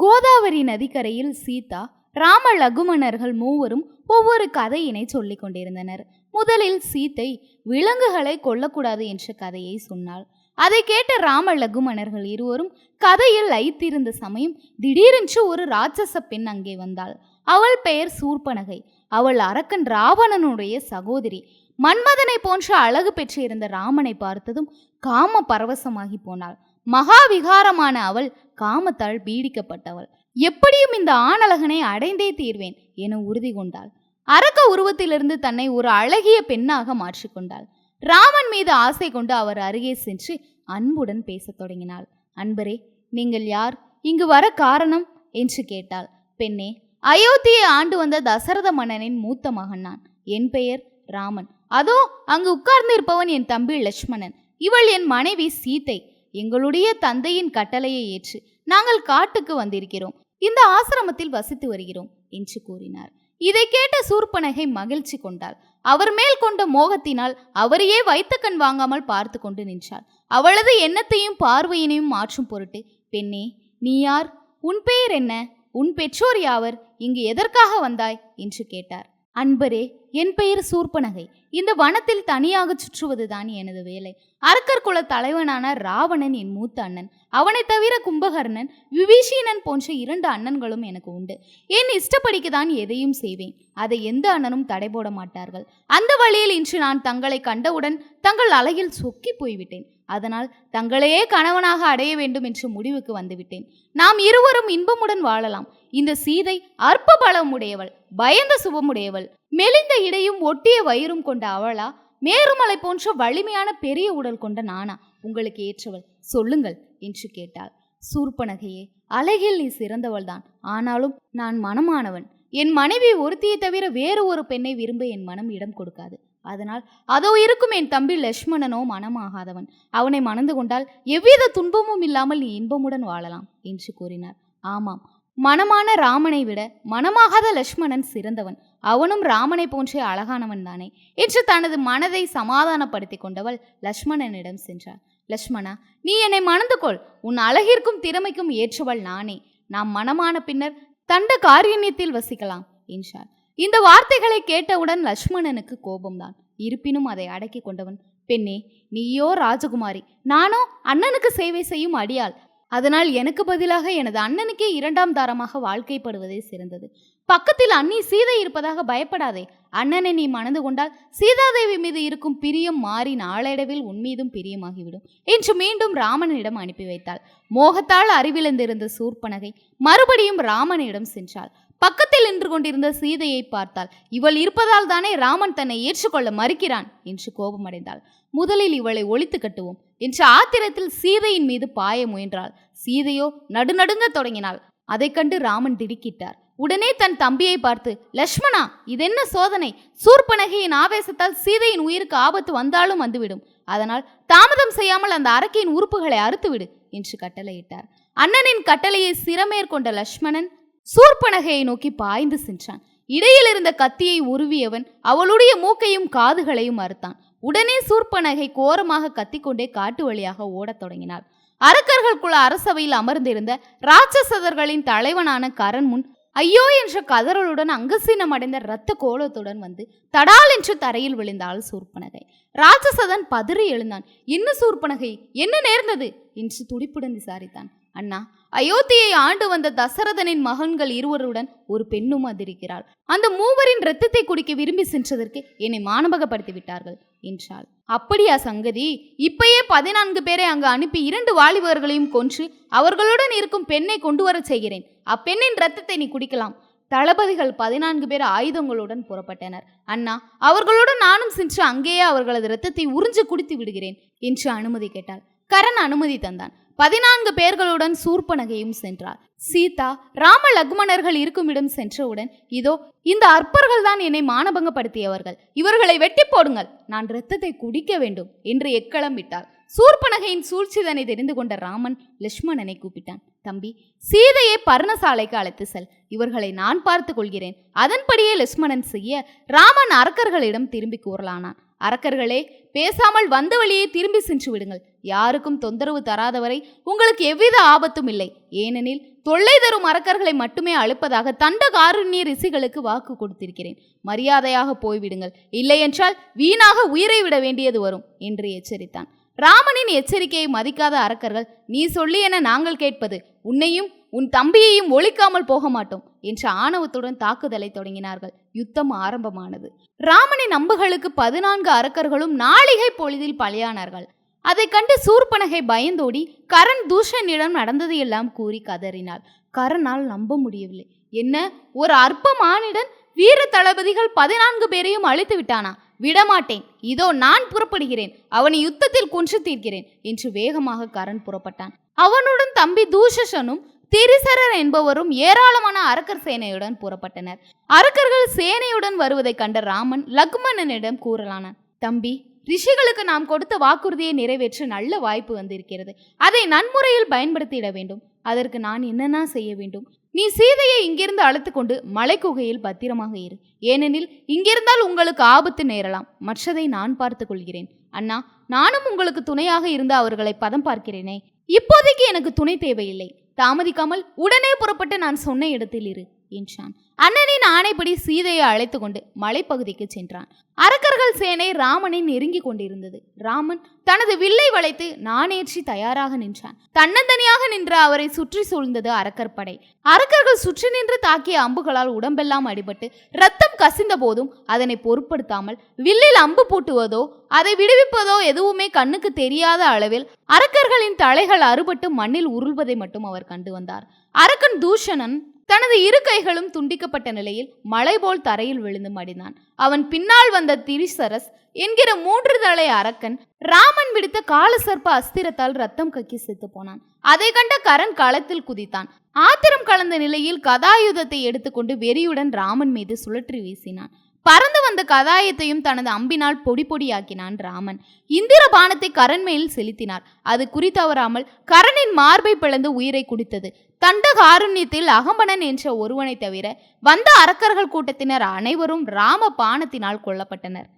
கோதாவரி நதிக்கரையில் சீதா ராம லகுமணர்கள் மூவரும் ஒவ்வொரு கதையினை சொல்லிக் கொண்டிருந்தனர். முதலில் சீத்தை விலங்குகளை கொல்லக்கூடாது என்ற கதையை சொன்னாள். அதை கேட்ட ராம லகுமணர்கள் இருவரும் கதையில் ஐத்திருந்த சமயம் திடீரென்று ஒரு ராட்சச பெண் அங்கே வந்தாள். அவள் பெயர் சூர்பனகை. அவள் அரக்கன் ராவணனுடைய சகோதரி. மன்மதனை போன்ற அழகு பெற்றிருந்த ராமனை பார்த்ததும் காம பரவசமாகி போனாள். மகாவிகாரமான அவள் காமத்தால் பீடிக்கப்பட்டவள். எப்படியும் இந்த ஆணழகனை அடைந்தே தீர்வேன் என உறுதி கொண்டாள். அரக்க உருவத்திலிருந்து தன்னை ஒரு அழகிய பெண்ணாக மாற்றிக்கொண்டாள் ராமன் மீது ஆசை கொண்டு அவர் அருகே சென்று அன்புடன் பேசத் தொடங்கினாள். அன்பரே நீங்கள் யார்? இங்கு வர காரணம்? என்று கேட்டாள். பெண்ணே அயோத்தியை ஆண்டு வந்த தசரத மன்னனின் மூத்த மகன் நான். என் பெயர் ராமன். அதோ அங்கு உட்கார்ந்திருப்பவன் என் தம்பி லட்சுமணன். இவள் என் மனைவி சீதை எங்களுடைய தந்தையின் கட்டளையை ஏற்று நாங்கள் காட்டுக்கு வந்திருக்கிறோம். இந்த ஆசிரமத்தில் வசித்து வருகிறோம் என்று கூறினார். இதை கேட்ட சூர்பனகை மகிழ்ச்சி கொண்டாள். அவர் மேல் கொண்ட மோகத்தினால் அவரையே வைத்த கண் வாங்காமல் பார்த்து கொண்டு நின்றாள். அவளது எண்ணத்தையும் பார்வையினையும் மாற்றும் பொருட்டு பெண்ணே நீ யார்? உன் பெயர் என்ன? உன் பெற்றோர் யாவர்? இங்கு எதற்காக வந்தாய்? என்று கேட்டார். அன்பரே என் பெயர் சூர்பனகை. இந்த வனத்தில் தனியாக சுற்றுவதுதான் எனது வேலை. அரக்கர் குல தலைவனான ராவணன் என் மூத்த அண்ணன். அவனை தவிர கும்பகர்ணன் விபீஷணன் போன்ற இரண்டு அண்ணன்களும் எனக்கு உண்டு. என் இஷ்டப்படிக்கு தான் எதையும் செய்வேன். அதை எந்த அண்ணனும் தடை போட மாட்டார்கள். அந்த வழியில் இன்று நான் தங்களை கண்டவுடன் தங்கள் அலையில் சொக்கி போய்விட்டேன். அதனால் தங்களையே கணவனாக அடைய வேண்டும் என்ற முடிவுக்கு வந்துவிட்டேன். நாம் இருவரும் இன்பமுடன் வாழலாம். இந்த சீதை அற்ப பலமுடையவள் பயந்த சுபமுடையவள் மெலிந்த இடையும் ஒட்டிய வயிறும் கொண்ட அவளா மேருமலை போன்ற வலிமையான பெரிய உடல் கொண்ட நானா உங்களுக்கு ஏற்றவள் சொல்லுங்கள் என்று கேட்டாள். சூர்பனகையே அழகில் நீ சிறந்தவள்தான் ஆனாலும் நான் மனமானவன். என் மனைவி ஒருத்தியை தவிர வேறு ஒரு பெண்ணை விரும்ப என் மனம் இடம் கொடுக்காது. அதனால் அதோ இருக்கும் என் தம்பி லட்சுமணனோ மனமாகாதவன். அவனை மணந்து கொண்டால் எவ்வித துன்பமும் இல்லாமல் நீ இன்பமுடன் வாழலாம் என்று கூறினார். ஆமாம் மனமான ராமனை விட மனமாகாத லட்சுமணன் சிறந்தவன். அவனும் ராமனை போன்றே அழகானவன் தானே. என்று தனது மனதை சமாதானப்படுத்தி கொண்டவள் லட்சுமணனிடம் சென்றாள் லட்சுமணா நீ என்னை மணந்து கொள். உன் அழகிற்கும் திறமைக்கும் ஏற்றவள் நானே. நாம் மனமான பின்னர் தண்ட காரியண்யத்தில் வசிக்கலாம் என்றார். இந்த வார்த்தைகளை கேட்டவுடன் லட்சுமணனுக்கு கோபம்தான். இருப்பினும் அதை அடக்கி கொண்டவன் பெண்ணே நீயோ ராஜகுமாரி நானோ அண்ணனுக்கு சேவை செய்யும் அடியாள். அதனால் எனக்கு பதிலாக எனது அண்ணனுக்கே இரண்டாம் தாரமாக வாழ்க்கைப்படுவதே சிறந்தது. பக்கத்தில் அண்ணி சீதை இருப்பதாக பயப்படாதே. அண்ணனை நீ மணந்து கொண்டால் சீதாதேவி மீது இருக்கும் பிரியம் மாறி நாளடைவில் உன் மீதும் பிரியமாகிவிடும் என்று மீண்டும் ராமனிடம் அனுப்பி வைத்தாள். மோகத்தால் அறிவிழந்திருந்த சூர்பனகை மறுபடியும் ராமனிடம் சென்றாள். பக்கத்தில் நின்று கொண்டிருந்த சீதையை பார்த்தாள். இவள் இருப்பதால் தானே ராமன் தன்னை ஏற்றுக்கொள்ள மறுக்கிறான்? என்று கோபமடைந்தாள். முதலில் இவளை ஒழித்து கட்டுவோம் என்ற ஆத்திரத்தில் சீதையின் மீது பாய முயன்றாள். சீதையோ நடுநடுங்க தொடங்கினாள். அதைக் கண்டு ராமன் திடுக்கிட்டார். உடனே தன் தம்பியை பார்த்து லக்ஷ்மணா இதென்ன சோதனை? சூர்பனகையின் ஆவேசத்தால் சீதையின் உயிருக்கு ஆபத்து வந்தாலும் வந்துவிடும். அதனால் தாமதம் செய்யாமல் அந்த அரக்கையின் உறுப்புகளை அறுத்துவிடு என்று கட்டளையிட்டார். அண்ணனின் கட்டளையை சிரமேற்கொண்ட லக்ஷ்மணன் சூர்பனகையை நோக்கி பாய்ந்து சென்றான். இடையில் இருந்த கத்தியை உருவியவன் அவளுடைய மூக்கையும் காதுகளையும் அறுத்தான். உடனே சூர்பனகை கோரமாக கத்திக்கொண்டே காட்டு வழியாக ஓடத் தொடங்கினாள். அரக்கர்கள் குல அரசவையில் அமர்ந்திருந்த ராட்சசதர்களின் தலைவனான கரண் முன் ஐயோ என்ற கதறலுடன் அங்கசீனம் அடைந்த இரத்த கோலத்துடன் வந்து தடால் என்று தரையில் விழுந்தாள் சூர்பனகை ராட்சசதன் பதறி எழுந்தான். என்ன சூர்பனகை என்ன நேர்ந்தது? என்று துடிப்புடன் விசாரித்தான். அண்ணா அயோத்தியை ஆண்டு வந்த தசரதனின் மகன்கள் இருவருடன் ஒரு பெண்ணும் வந்திருக்கிறாள். அந்த மூவரின் இரத்தத்தை குடிக்க விரும்பி சென்றதற்கு என்னை மானபகப்படுத்தி விட்டார்கள் என்றாள். அப்படியா சங்கதி? இப்பயே பதினான்கு பேரை அங்கு அனுப்பி இரண்டு வாலிபர்களையும் கொன்று அவர்களுடன் இருக்கும் பெண்ணை கொண்டு வரச் செய்கிறேன். அப்பெண்ணின் இரத்தத்தை நீ குடிக்கலாம். தளபதிகள் பதினான்கு பேர் ஆயுதங்களுடன் புறப்பட்டனர். அண்ணா அவர்களுடன் நானும் சென்று அங்கேயே அவர்களது இரத்தத்தை உறிஞ்சு குடித்து விடுகிறேன் என்று அனுமதி கேட்டாள். கரண் அனுமதி தந்தான். பதினான்கு பேர்களுடன் சூர்பனகையும் சென்றார். சீதா ராம லக்மணர்கள் இருக்குமிடம் சென்றவுடன் இதோ இந்த அற்பர்கள் தான் என்னை மானபங்கப்படுத்தியவர்கள். இவர்களை வெட்டி போடுங்கள். நான் இரத்தத்தை குடிக்க வேண்டும் என்று எக்களம் விட்டார் சூர்பனகையின் சூழ்ச்சிதனை தெரிந்து கொண்ட ராமன் லட்சுமணனை கூப்பிட்டான். தம்பி சீதையை பர்ணசாலைக்கு அழைத்து செல். இவர்களை நான் பார்த்து கொள்கிறேன். அதன்படியே லட்சுமணன் செய்ய ராமன் அரக்கர்களிடம் திரும்பி கூறலானான். அரக்கர்களே பேசாமல் வந்த வழியே திரும்பி சென்று விடுங்கள். யாருக்கும் தொந்தரவு தராதவரை உங்களுக்கு எவ்வித ஆபத்தும் இல்லை. ஏனெனில் தொல்லை தரும் அரக்கர்களை மட்டுமே அழுப்பதாக தண்ட காருண்ய ரிஷிகளுக்கு வாக்கு கொடுத்திருக்கிறேன். மரியாதையாக போய்விடுங்கள். இல்லையென்றால் வீணாக உயிரை விட வேண்டியது வரும் என்று எச்சரித்தான். ராமனின் எச்சரிக்கையை மதிக்காத அரக்கர்கள் நீ சொல்லி என நாங்கள் கேட்பது? உன்னையும் உன் தம்பியையும் ஒழிக்காமல் போக மாட்டோம் என்ற ஆணவத்துடன் தாக்குதலை தொடங்கினார்கள். யுத்தம் ஆரம்பமானது. ராமனின் அம்புகளுக்கு பதினான்கு அரக்கர்களும் நாளிகை பொழுதில் பலியானார்கள். அதை கண்டு சூர்பனகை பயந்தோடி கரண் தூஷனிடம் நடந்ததையெல்லாம் கூறி கதறினாள். கரனால் நம்ப முடியவில்லை. என்ன? ஒரு அற்ப மானிடன் வீர தளபதிகள் பதினான்கு பேரையும் அழித்து விட்டானா? விடமாட்டேன். இதோ நான் புறப்படுகிறேன். அவனை யுத்தத்தில் கொன்று தீர்க்கிறேன் என்று வேகமாக கரண் புறப்பட்டான். அவனுடன் தம்பி தூஷசனும் திரிசரர் என்பவரும் ஏராளமான அரக்கர் சேனையுடன் புறப்பட்டனர் அரக்கர்கள் சேனையுடன் வருவதைக் கண்ட ராமன் லக்மணனிடம் கூறலானான் தம்பி ரிஷிகளுக்கு நாம் கொடுத்த வாக்குறுதியை நிறைவேற்ற நல்ல வாய்ப்பு வந்திருக்கிறது. அதை நன்முறையில் பயன்படுத்திட வேண்டும். அதற்கு நான் என்னென்ன செய்ய வேண்டும்? நீ சீதையை இங்கிருந்து அழைத்து கொண்டு மலைக்குகையில் பத்திரமாக இரு. ஏனெனில் இங்கிருந்தால் உங்களுக்கு ஆபத்து நேரலாம். மற்றதை நான் பார்த்துக் கொள்கிறேன். அண்ணா நானும் உங்களுக்கு துணையாக இருந்து அவர்களை பதம் பார்க்கிறேனே. இப்போதைக்கு எனக்கு துணை தேவையில்லை. தாமதிக்காமல் உடனே புறப்பட்டு நான் சொன்ன இடத்தில் இரு. என்றான். அண்ணனின் ஆணைப்படி சீதையை அழைத்து கொண்டு மலைப்பகுதிக்கு சென்றான். அரக்கர்கள் சேனை ராமனை நெருங்கி கொண்டிருந்தது. ராமன் தனது வில்லை வளைத்து நாணேற்றி தயாராக நின்றான். தன்னந்தனியாக நின்ற அவரை சுற்றி சூழ்ந்தது அரக்கர் படை. அரக்கர்கள் சுற்றி நின்று தாக்கிய அம்புகளால் உடம்பெல்லாம் அடிபட்டு ரத்தம் கசிந்த போதும் அதனை பொருட்படுத்தாமல் வில்லில் அம்பு பூட்டுவதோ அதை விடுவிப்பதோ எதுவுமே கண்ணுக்கு தெரியாத அளவில் அரக்கர்களின் தலைகள் அறுபட்டு மண்ணில் உருள்வதை மட்டும் அவர் கண்டு வந்தார். அரக்கன் தூஷணன் தனது இரு கைகளும் துண்டிக்கப்பட்ட நிலையில் மலை போல் தரையில் விழுந்து மடிந்தான். அவன் பின்னால் வந்த திரிசரஸ் என்கிற மூன்று தலை அரக்கன் ராமன் விடுத்த காலசர்ப்ப அஸ்திரத்தால் ரத்தம் கக்கி செத்து போனான். அதை கண்ட கரண் களத்தில் குதித்தான். ஆத்திரம் கலந்த நிலையில் கதாயுதத்தை எடுத்துக்கொண்டு வெறியுடன் ராமன் மீது சுழற்றி வீசினான். பறந்து வந்த கதாயத்தையும் தனது அம்பினால் பொடி பொடியாக்கினான் ராமன். இந்திர பானத்தை கரண் மேல் செலுத்தினார். அது குறித்தவராமல் கரணின் மார்பை பிளந்து உயிரை குடித்தது. தண்டகாருண்யத்தில் அகம்பனன் என்ற ஒருவனை தவிர வந்த அரக்கர்கள் கூட்டத்தினர் அனைவரும் ராம பானத்தினால் கொல்லப்பட்டனர்.